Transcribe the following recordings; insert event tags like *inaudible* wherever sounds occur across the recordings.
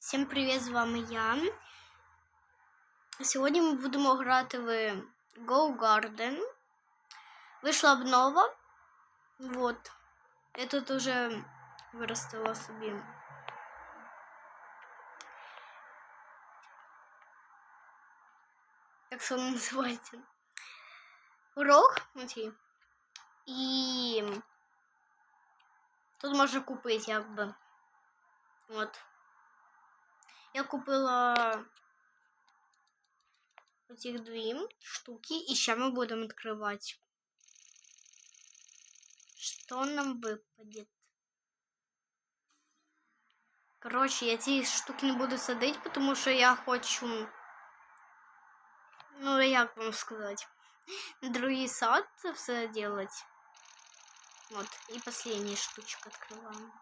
Всім привіт, з вами я. Сьогодні ми будемо грати в Go Garden. Вийшла обнова. Вот. Я тут уже виростила собі. Як це воно називається? Урок. Оці. І тут можна купити, якби. От. Я купила оці дві штуки, і ще ми будемо відкривати. Що нам випаде? Коротше, я ці штуки не буду садити, тому що я хочу. Ну, як вам сказати? На другий сад це все делать. Вот. И последняя штучка открываем.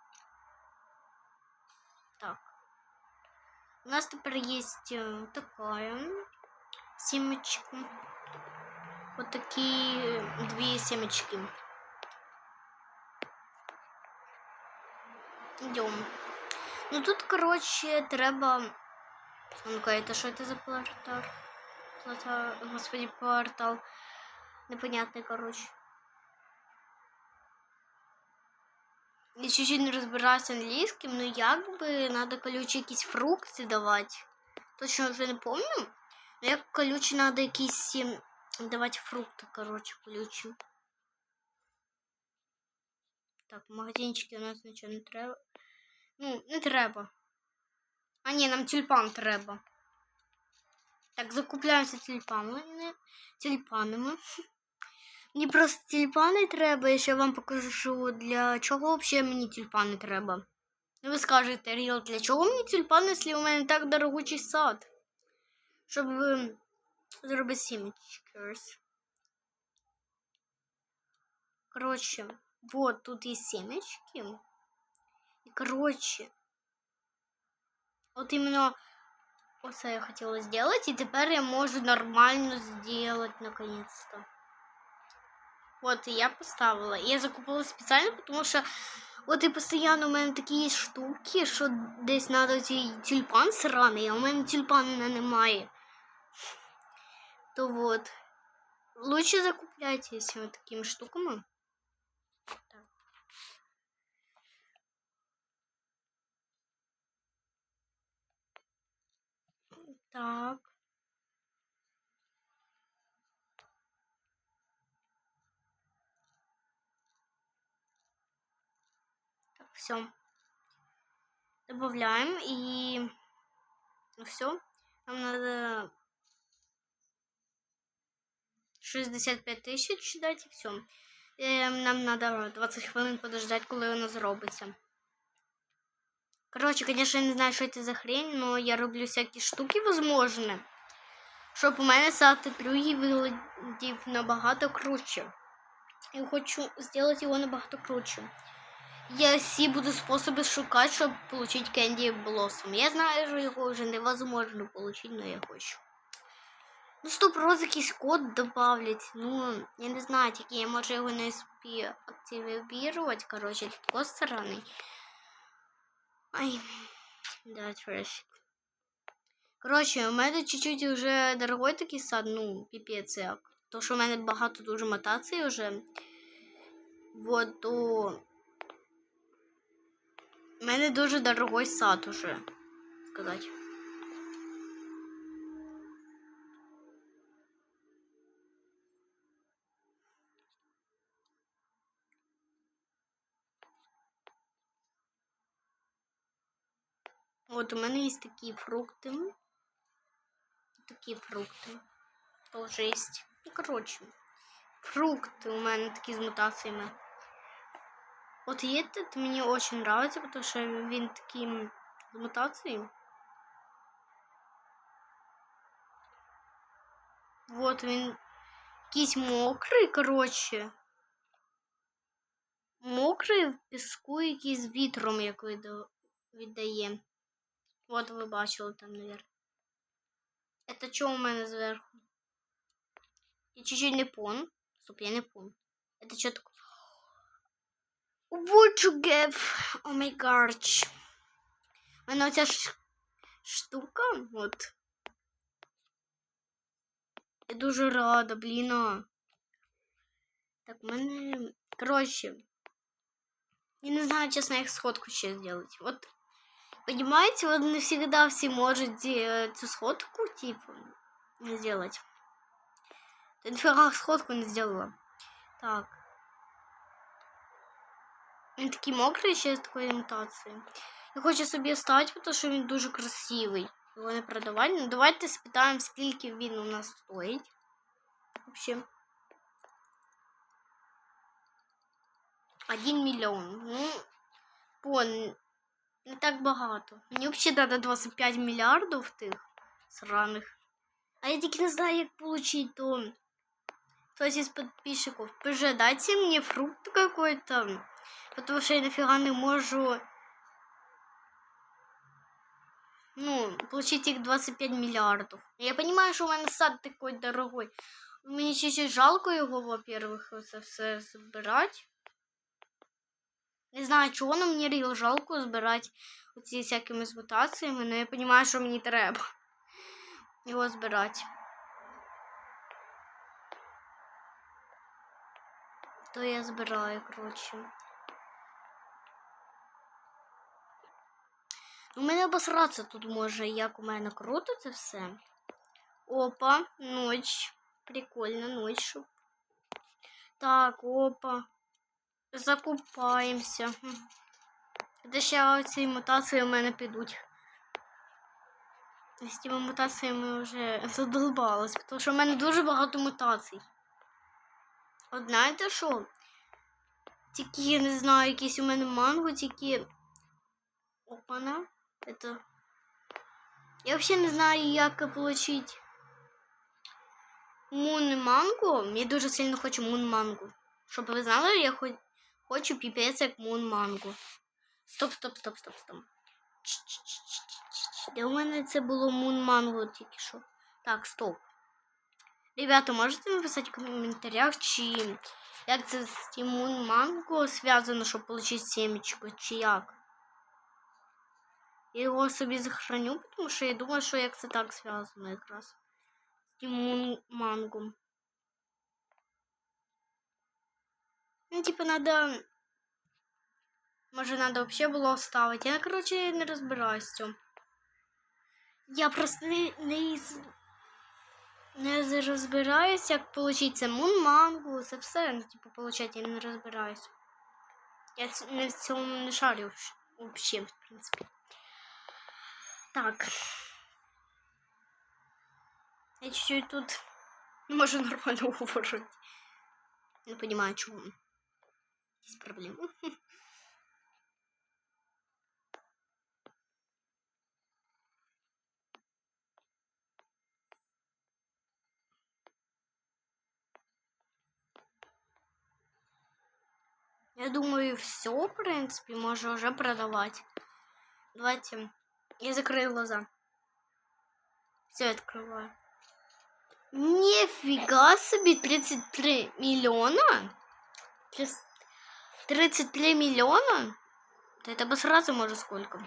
Так. У нас теперь есть э, такая семечка. Вот такие две семечки. Идем. Ну тут, короче, треба... Ну-ка, это что это за портал? Плата... Господи, портал. Непонятный, короче. Чуть-чуть не розбираюся англійським, ну якби треба колючі якісь фрукти давати. Точно вже не пам'ятаю. Ну як колючі треба якісь ем, давати фрукти, коротше, колючі. Так, магазинчики у нас нічого не треба. Ну, не треба. А ні, нам тюльпан треба. Так, закупляємося тюльпанами. Тюльпанами. Мені просто тюльпани треба, і ще вам покажу, для чого взагалі мені тюльпани треба. Ну, ви скажете, Ріл, для чого мені тюльпани, якщо у мене так дорогучий сад? Щоб зробити сімечки. Коротше, вот тут є сімечки. І коротше, от іменно оце я хотіла зробити, і тепер я можу нормально зробити наконец-то. Вот, и я поставила. Я закупила специально, потому что от і постійно у мене такі є штуки, що десь треба цей тюльпан сраний, а у мене тюльпана немає. То вот. Лучше закупляйтесь вот такими штуками. Так. Так. Все. Добавляем и все. Нам надо 65 тысяч дать и все. Нам надо 20 хвилин подождать, коли воно зробиться. Короче, конечно, я не знаю, що це за хрень, но я роблю всякі штуки возможні, щоб у мене сад другий виглядів набагато круче. Я хочу зробити його набагато круче. Я всі буду способи шукати, щоб отримати Кенді Блосом. Я знаю, що його вже невозможно отримати, але я хочу. Ну, стоп, роз якийсь код добавлять. Ну, я не знаю, тільки я може його не успію активувати. Короче, такой сторони. Ай, да, трешик. Коротше, у мене чуть-чуть вже дорогой такий сад, ну, піпець як. То, що у мене багато дуже мотацій вже. Вот, то... У мене дуже дорогой сад уже, сказати. От у мене є такі фрукти. Такі фрукти. Тоже є. Ну, коротше, фрукти у мене такі з мутаціями. Вот этот мне очень нравится, потому что він такий з мутацією. Вот він якийсь мокрий, коротше. Мокрий в піску, якийсь з вітром як віддає. Вот ви бачили там, наверное. Это що у мене зверху? Я чуть-чуть не пон. Стоп, я не пон. Это що таке? Would you give? My gosh. У мене оця штука. От. Я дуже рада, блін. а. Так, в мене. Коротше. Я не знаю, чесно, як сходку ще зробити. От, понимаете, вот не всегда все можуть э, цю сходку, типу, сделать. Нифига сходку не сделала. Так. Він такий мокрий ще з такої імітації. Я хочу собі ставити, тому що він дуже красивий. Його не продавати. Ну, давайте спитаємо, скільки він у нас стоїть. Вообще. Один мільйон. Ну, по, не так багато. Мені взагалі треба 25 мільярдів тих сраних. А я тільки не знаю, як получить то. Хтось из подписчиков. ПЖ, дайте мне фрукт какой-то. Потому что я нафига не могу. Ну, получить их 25 миллиардов. Я понимаю, что у меня сад такой дорогой. Мені чуть-чуть жалко його, во-первых, це все збирати. Не знаю, чого але мені реal жалко збирати оці всякими мутаціями, але я розумію, що мені треба його збирати. То я збираю, коротше. У мене обосратися тут може, як у мене круто це все. Опа, ніч. Прикольно, ніч. Так, опа. Закупаємося. Де ще ці мутації у мене підуть. З цими мутаціями вже задолбалась, тому що в мене дуже багато мутацій. От знаєте що? Тільки, я не знаю, якісь у мене манго, тільки. Опана. Это. Я взагалі не знаю, як получить мун манго. Я дуже сильно хочу мун манго. Щоб ви знали, я хоч... хочу піпець як мун манго. Стоп, стоп, стоп, стоп, стоп. Де у мене це було мун манго тільки що? Так, стоп. Ребята, можете написати в коментарях, чи як це з Тімун Манго зв'язано, щоб отримати семечко, чи як? Я його собі захороню, тому що я думаю, що як це так зв'язано якраз. З Тімун Манго. Ну, типа, надо... Може, надо вообще було оставити. Я, короче, не розбираюсь в цьому. Я просто не, не, не розбираюсь, як получить це мун мангу, це все, ну, типу, получать, я не розбираюсь. Я не в цьому не шарю взагалі, в принципі. Так. Я чуть-чуть тут не нормально говорити. Не понимаю, чому. Якісь проблеми. Я думаю, все, в принципе, можно уже продавать. Давайте. Я закрою глаза. Все открываю. Нифига себе, 33 миллиона? Трис- 33 миллиона? Это бы сразу может сколько.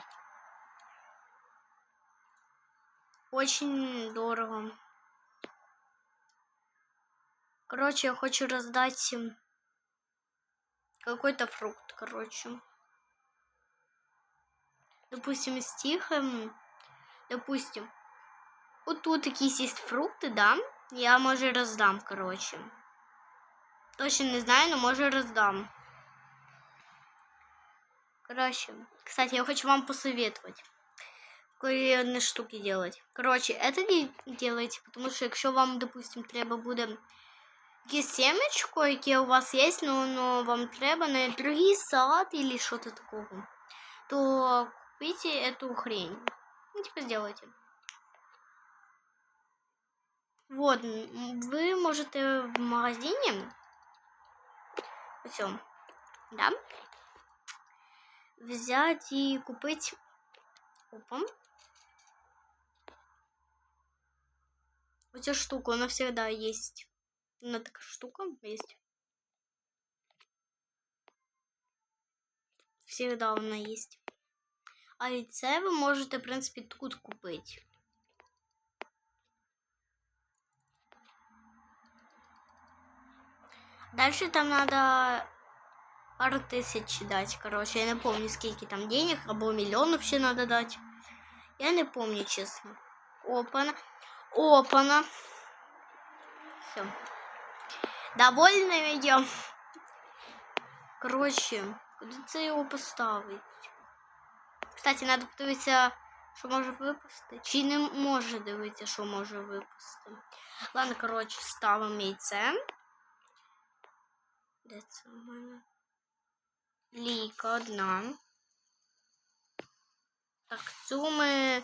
Очень дорого. Короче, я хочу раздать им какой-то фрукт, короче. Допустим, из тихом, допустим, вот тут якісь есть фрукты, да? Я, може, роздам, короче. Точно не знаю, но може роздам. Короче, кстати, я хочу вам посоветовать. Одни штуки делать. Короче, это не делайте, потому что якщо вам, допустим, треба буде якесь семечко, яке у вас є, но воно вам треба на другий сад или что-то такого, то купите эту хрень. Ну, типа, сделайте. Вот, вы можете в магазине, все, да, взять и купить, опа, вот эту штуку, она всегда есть. Одна такая штука есть. Всегда она есть. А і це ви можете, в принципі, тут купити. Дальше там надо пару тысяч дать, короче. Я не помню, сколько там денег, або миллион вообще надо дать. Я не помню, честно. Опана. Опана. Все. Довольны идем. Короче, куди це його поставить? Кстати, надо подивитися, що може випасти. Чи не може дивитися, що може випасти. Ладно, коротше, ставимо яйце. Де це у мене? Лійка одна. Так, цю ми.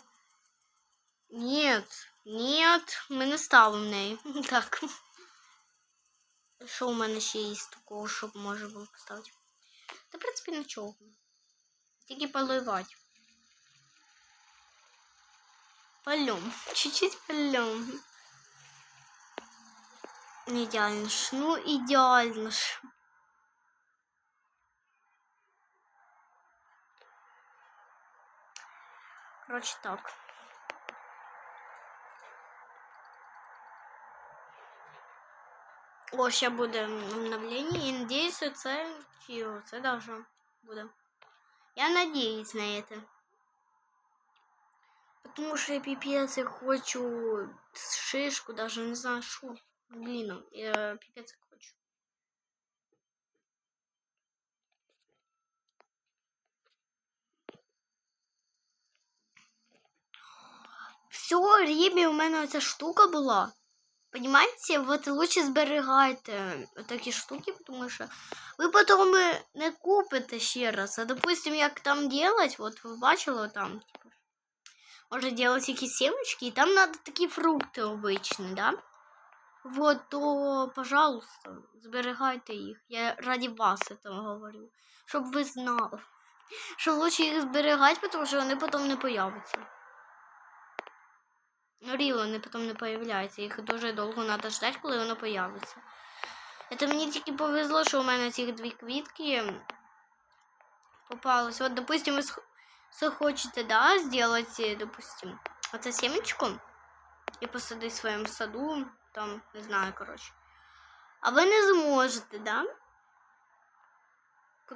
Нет, нет, ми не ставимо неї. *laughs* Так. Що у мене ще є такого, щоб може було поставити? Та, в принципі, нічого. Тільки поливати. Полем. *laughs* Чуть-чуть полем. Не ідеально ж. Ну, ідеально ж. Короче, так. О, ще буде обновлення. І надіюсь, це чи це даже буде. Я надіюсь на это. Потому что я пипец я хочу шишку, даже не знаю что. Блин, я пипец як хочу. Все, Рібі, у мене ця штука була. Понимаете, вот лучше зберігайте такі штуки, тому що ви потім не купите ще раз. А допустим, як там делать, вот ви бачили там, типу, може делать якісь семечки, і там надо такі фрукти обичні, да? Вот, то, пожалуйста, зберігайте їх. Я ради вас этого говорю. Щоб ви знали. *laughs* Що лучше їх зберігати, тому що вони потім не появляться. Ріло вони потім не появляються. Їх дуже довго треба ждати, коли воно появиться. Це мені тільки повезло, що у мене ці дві квітки попалось. От, допустим, ви захочете, да, сделать, допустим, оце семечко і посадити в своєму саду, там, не знаю, коротше. А ви не зможете, да?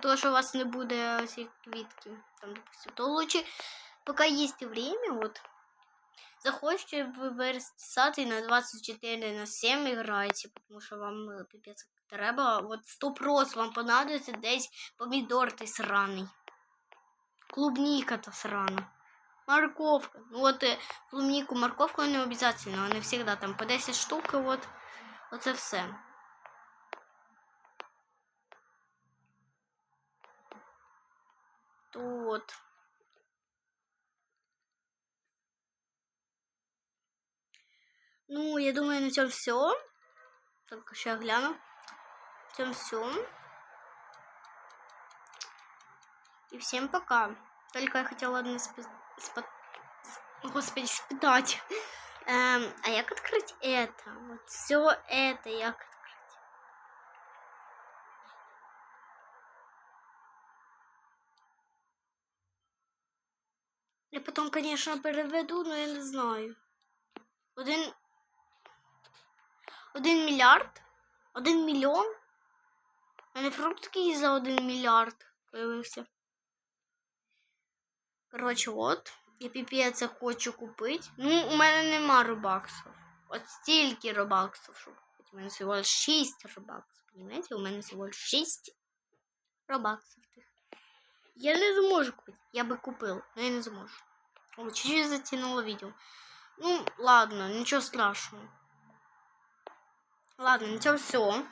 Тому що у вас не буде ці квітки, там, допустим. То лучше, поки є время, от, захочете сад і на 24 на 7 играете, потому що вам е, пипець треба. От 100 прос вам понадобиться десь помідор той сраний. Клубника та срана. Морковка. Ну от е, клубнику, морковку не обов'язково, вони завжди там по 10 штук, і от оце все. Тут. Ну, я думаю, на этом все. Только сейчас гляну. На этом все. И всем пока. Только я хотела одно спи... спа... Господи, спитать. Эм, а як открыть это? Вот все это як открыть? Я потом, конечно, переведу, но я не знаю. Один один мільярд? Один мільйон? У мене фрукт за один мільярд появився. Коротше, от. Я піпець хочу купити. Ну, у мене нема робаксів. От стільки робаксів, щоб купити. У мене всього 6 робаксів. Понимаете? У мене всього 6 робаксів тих. Я не зможу купити. Я би купив, але я не зможу. О, чуть-чуть затянуло відео. Ну, ладно, нічого страшного. Ладно, на этом все.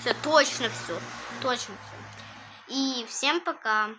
Все, точно все. Точно все. И всем пока.